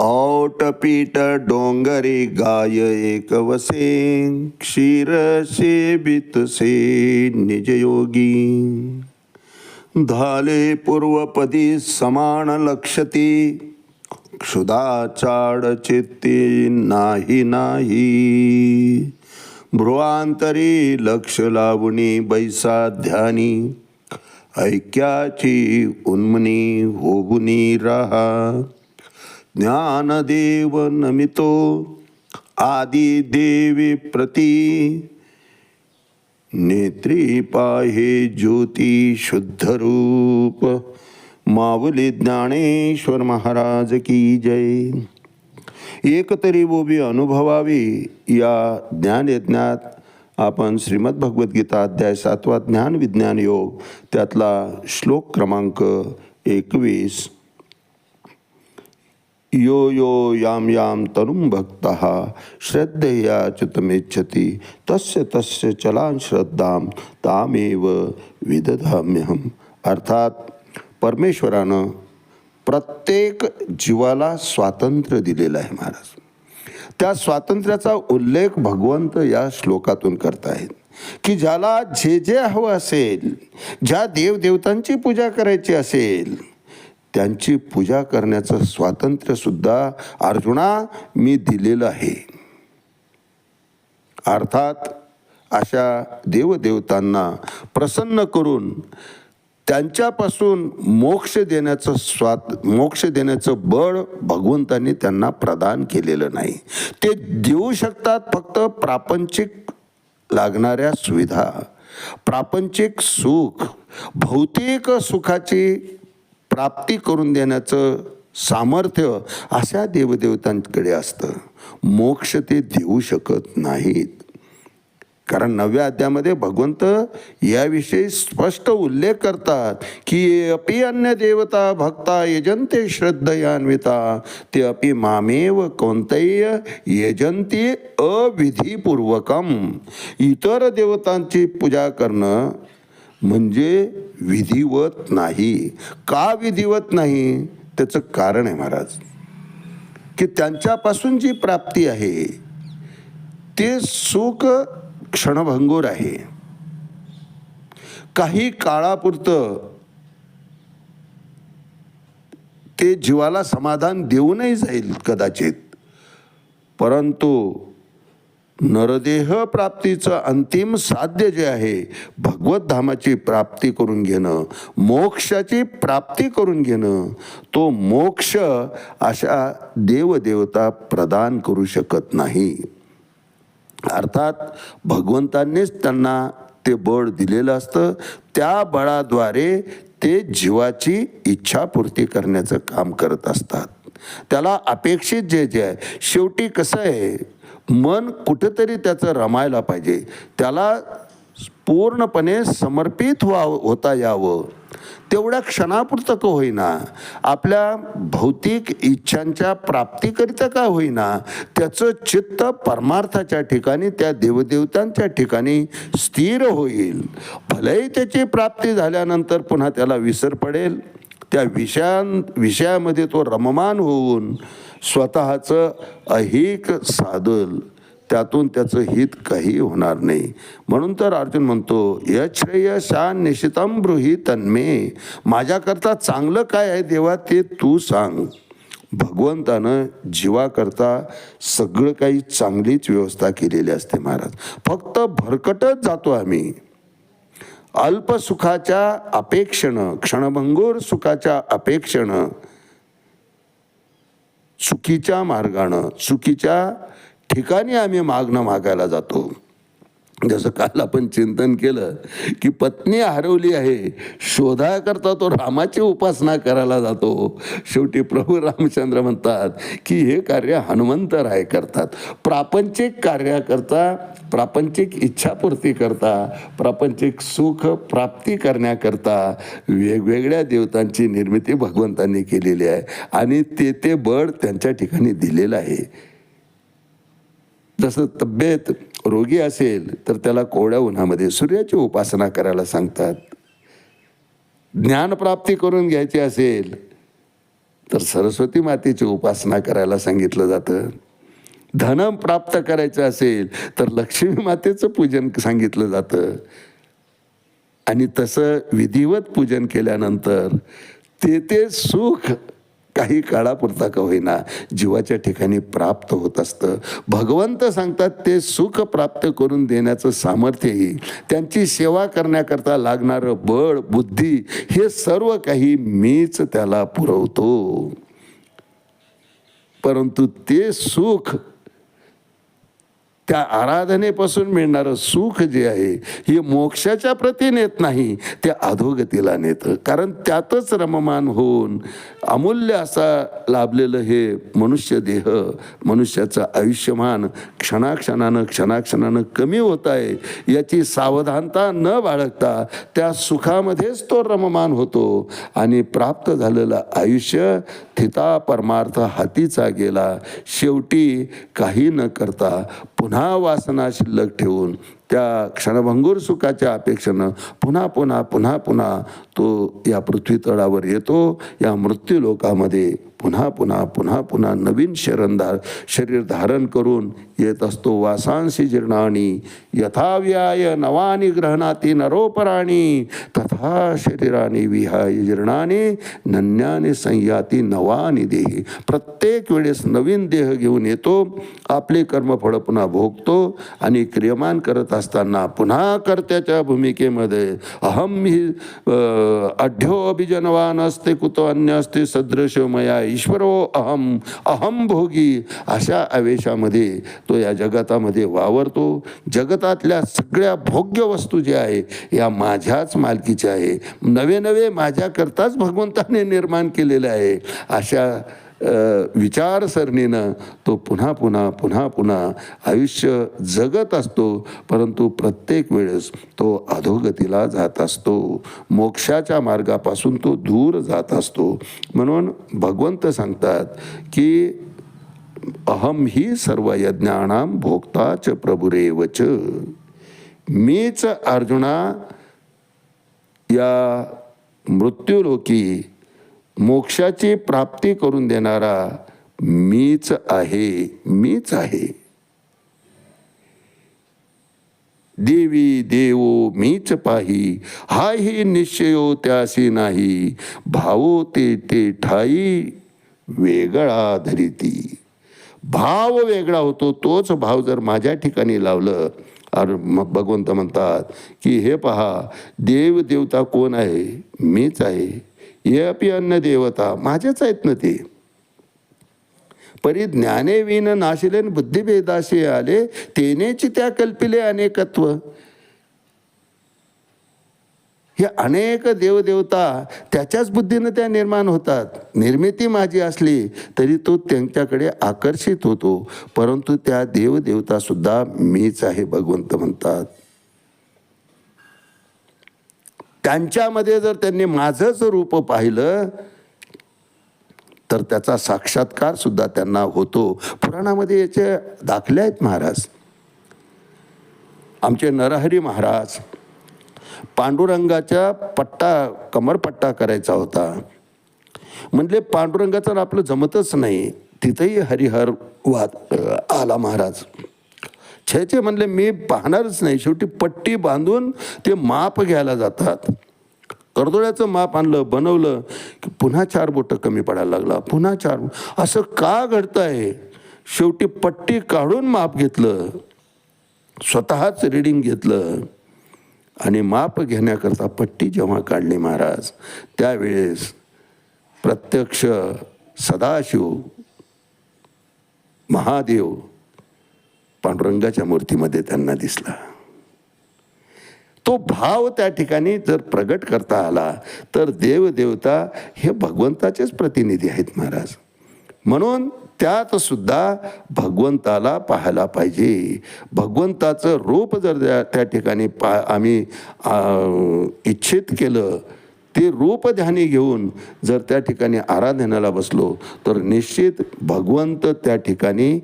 औटपीट डोंगरी गाय एक वसे क्षीर सेवित से निजयोगी धाले पूर्वपदी समान लक्षती क्षुदाचाड चित्ती नाही नाही। भ्रुवांतरी लक्ष लावणी बैसा ध्यानी ऐक्याची उन्मनी होबुनी राहा। ज्ञानदेव नमितो आदी देवी प्रती नेत्री पाहे ज्योती शुद्ध रूप माऊली ज्ञानेश्वर महाराज की जय। एक तरी बोबी अनुभवावी या ज्ञानयज्ञात आपण श्रीमद भगवद्गीता अध्याय सातवा ज्ञान विज्ञान योग त्यातला श्लोक क्रमांक एकवीस. यो यो याम याम तरुण भक्तः श्रद्धया चितमेच्छति तस्य तस्य चलान श्रद्धां तामेव विदधाम्यहम। अर्थात परमेश्वरानं प्रत्येक जीवाला स्वातंत्र्य दिलेलं आहे महाराज. त्या स्वातंत्र्याचा उल्लेख भगवंत या श्लोकातून करतायत की ज्याला जे जे हवं असेल ज्या देवदेवतांची पूजा करायची असेल त्यांची पूजा करण्याचं स्वातंत्र्यसुद्धा अर्जुना मी दिलेलं आहे. अर्थात अशा देवदेवतांना प्रसन्न करून त्यांच्यापासून मोक्ष देण्याचं स्वात मोक्ष देण्याचं बळ भगवंतांनी त्यांना प्रदान केलेलं नाही. ते देऊ शकतात फक्त प्रापंचिक लागणाऱ्या सुविधा प्रापंचिक सुख भौतिक सुखाची प्राप्ती करून देण्याचं सामर्थ्य अशा देवदेवतांकडे असतं. मोक्ष ते देऊ शकत नाहीत. कारण नव्या अध्यामध्ये भगवंत याविषयी स्पष्ट उल्लेख करतात की अपि अन्य देवता भक्ता यजंते श्रद्धयान्विता ते अपि मामेव कोणतंही यजंती अविधीपूर्वकम. इतर देवतांची पूजा करणं म्हणजे विधिवत नाही. का विधिवत नाही? त्याचं कारण आहे महाराज की त्यांच्यापासून जी प्राप्ती आहे ते सुख क्षणभंगूर आहे. काही काळापुरतं ते जीवाला समाधान देऊनही जाईल कदाचित परंतु नरदेह प्राप्तीचं अंतिम साध्य जे आहे भगवत धामाची प्राप्ती करून घेणं मोक्षाची प्राप्ती करून घेणं तो मोक्ष अशा देवदेवता प्रदान करू शकत नाही. अर्थात भगवंतांनीच त्यांना ते बळ दिलेलं असतं त्या बळाद्वारे ते जीवाची इच्छापूर्ती करण्याचं काम करत असतात. त्याला अपेक्षित जे जे आहे शेवटी कसं आहे मन कुठंतरी त्याचं रमायला पाहिजे. त्याला पूर्णपणे समर्पित व्हा होता यावं. तेवढ्या क्षणापुरतं का होईना? आपल्या भौतिक इच्छांच्या प्राप्तीकरिता का होईना? त्याचं चित्त परमार्थाच्या ठिकाणी त्या देवदेवतांच्या ठिकाणी स्थिर होईल. भलेही त्याची प्राप्ती झाल्यानंतर पुन्हा त्याला विसर पडेल. त्या विषयां विषयामध्ये तो रममान होऊन स्वतःचं अहिक साधल त्यातून त्याचं हित काही होणार नाही. म्हणून तर अर्जुन म्हणतो यश्रेय शान निशितम ब्रुही तन्मे माझ्याकरता चांगलं काय आहे देवा ते तू सांग. भगवंतानं जीवाकरता सगळं काही चांगलीच व्यवस्था केलेली असते महाराज. फक्त भरकटच जातो आम्ही. अल्प सुखाच्या अपेक्षेनं क्षणभंगूर सुखाच्या अपेक्षेनं चुकीच्या मार्गानं चुकीच्या ठिकाणी आम्ही मागणं मागायला जातो. जसं काल आपण चिंतन केलं की पत्नी हरवली आहे शोधाकरता तो रामाची उपासना करायला जातो. शेवटी प्रभू रामचंद्र म्हणतात की हे कार्य हनुमंत राय करतात. प्रापंचिक कार्याकरता प्रापंचिक इच्छापूर्ती करता प्रापंचिक सुख प्राप्ती करण्याकरता वेगवेगळ्या देवतांची निर्मिती भगवंतांनी केलेली आहे. आणि ते ते बळ त्यांच्या ठिकाणी दिलेलं आहे. जसं तब्येत रोगी असेल तर त्याला कोवड्या उन्हामध्ये सूर्याची उपासना करायला सांगतात. ज्ञानप्राप्ती करून घ्यायची असेल तर सरस्वती मातेची उपासना करायला सांगितलं जातं. धन प्राप्त करायचं असेल तर लक्ष्मी मातेचं पूजन सांगितलं जातं. आणि तसं विधिवत पूजन केल्यानंतर ते ते सुख काही काळापुरता का होईना जीवाच्या ठिकाणी प्राप्त होत असतं. भगवंत सांगतात ते सुख प्राप्त करून देण्याचं सामर्थ्यही त्यांची सेवा करण्याकरता लागणारं बळ बुद्धी हे सर्व काही मीच त्याला पुरवतो. परंतु ते सुख त्या आराधनेपासून मिळणारं सुख जे आहे हे मोक्षाच्या प्रती नेत नाही ते अधोगतीला नेतं. कारण त्यातच रममान होऊन अमूल्य असा लाभलेलं हे मनुष्य देह मनुष्याचं आयुष्यमान क्षणाक्षणानं क्षणाक्षणानं कमी होत आहे याची सावधानता न बाळगता त्या सुखामध्येच तो रममान होतो आणि प्राप्त झालेलं आयुष्य थिता परमार्थ हातीचा गेला. शेवटी काही न करता पुन्हा वासना शिल्लक ठेवून त्या क्षणभंगूर सुखाच्या अपेक्षेनं पुन्हा पुन्हा पुन्हा पुन्हा तो या पृथ्वी तळावर येतो. या मृत्यू लोकामध्ये पुन्हा पुन्हा पुन्हा पुन्हा नवीन शरणधार शरीर धारण करून येत असतो वासांशी जीर्णानी. यथाव्याय नवानी ग्रहणाती नरोपराणी. तथा शरीराने विहाय जीर्णाने नन्याने संयाती नवानी देही. प्रत्येक वेळेस नवीन देह घेऊन येतो. आपले कर्मफळ पुन्हा भोगतो आणि क्रियमान करत असताना पुन्हा कर्त्याच्या भूमिकेमध्ये अहम ही अढ्यो अभिजनवान असते कुतो अन्य असते सदृश मया ईश्वरो अहम अहम भोगी अशा आवेशामध्ये तो या जगतामध्ये वावरतो. जगतातल्या सगळ्या भोग्य वस्तू ज्या आहे या माझ्याच मालकीच्या आहे. नवे नवे माझ्याकरताच भगवंताने निर्माण केलेलं आहे. अशा विचारसरणीनं तो पुन्हा पुन्हा पुन्हा पुन्हा आयुष्य जगत असतो परंतु प्रत्येक वेळेस तो अधोगतीला जात असतो. मोक्षाच्या मार्गापासून तो दूर जात असतो. म्हणून भगवंत सांगतात की अहम ही सर्व यज्ञानाम भोक्ताच प्रभुरेवच मीच अर्जुना या मृत्यूलोकी मोक्षाची प्राप्ती करून देणारा मीच आहे मीच आहे. देवी देवो मीच पाही हाही निश्चयो त्यासी नाही. भावो ते ते ठाई वेगळा धरिती. भाव वेगळा होतो तोच भाव जर माझ्या ठिकाणी लावलं अर भगवंत म्हणतात की हे पहा देव देवता कोण आहे? मीच आहे. हे अपि अन्न देवता माझेच आहेत ना ते. परी ज्ञाने विन बुद्धिभेदाशी आले तेनेच त्या कल्पिले अनेकत्व. हे अनेक देवदेवता त्याच्याच बुद्धीनं त्या निर्माण होतात. निर्मिती माझी असली तरी तो त्यांच्याकडे आकर्षित होतो. परंतु त्या देवदेवतासुद्धा मीच आहे भगवंत म्हणतात. त्यांच्यामध्ये जर त्यांनी माझंच रूप पाहिलं तर त्याचा साक्षात्कार सुद्धा त्यांना होतो. पुराणामध्ये याचे दाखले आहेत महाराज. आमचे नरहरी महाराज पांडुरंगाच्या पट्टा कमरपट्टा करायचा होता. म्हणजे पांडुरंगाचं आपलं जमतच नाही. तिथंही हरिहर वाद आला महाराज. छे छे म्हणले मी पाहणारच नाही. शेवटी पट्टी बांधून ते माप घ्यायला जातात. कर्दोळ्याचं माप आणलं बनवलं की पुन्हा चार बोटं कमी पडायला लागला. पुन्हा चार असं का घडतं आहे शेवटी पट्टी काढून माप घेतलं. स्वतःच रिडिंग घेतलं. आणि माप घेण्याकरता पट्टी जेव्हा काढली महाराज त्यावेळेस प्रत्यक्ष सदाशिव महादेव पांडुरंगाच्या मूर्तीमध्ये त्यांना दिसला. तो भाव त्या ठिकाणी जर प्रगट करता आला तर देवदेवता हे भगवंताचेच प्रतिनिधी आहेत महाराज. म्हणून त्यात सुद्धा भगवंताला पाहायला पाहिजे. भगवंताचं रूप जर त्या ठिकाणी पा आम्ही इच्छित केलं ते रूप ध्यानी घेऊन जर त्या ठिकाणी आराधनाला बसलो तर निश्चित भगवंत त्या ठिकाणी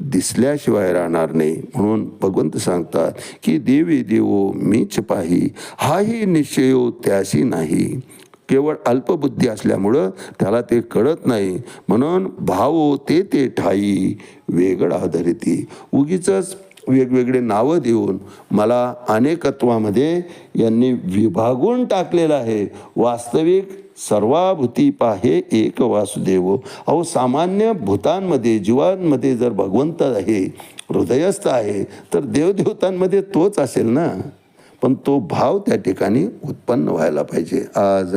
दिसल्याशिवाय राहणार नाही. म्हणून भगवंत सांगतात की देवी देवो मीच पाही हाही निश्चयो त्याशी नाही. केवळ अल्पबुद्धी असल्यामुळं त्याला ते कळत नाही. म्हणून भावो ते ते ठाई वेगळ आधारिती उगीच वेगवेगळे नावं देऊन मला अनेकत्वामध्ये यांनी विभागून टाकलेलं आहे. वास्तविक सर्वाभूती पाहे एक वासुदेव. अहो सामान्य भूतांमध्ये जीवांमध्ये जर भगवंत आहे हृदयस्थ आहे तर देवदेवतांमध्ये तोच असेल ना? पण तो भाव त्या ठिकाणी उत्पन्न व्हायला पाहिजे. आज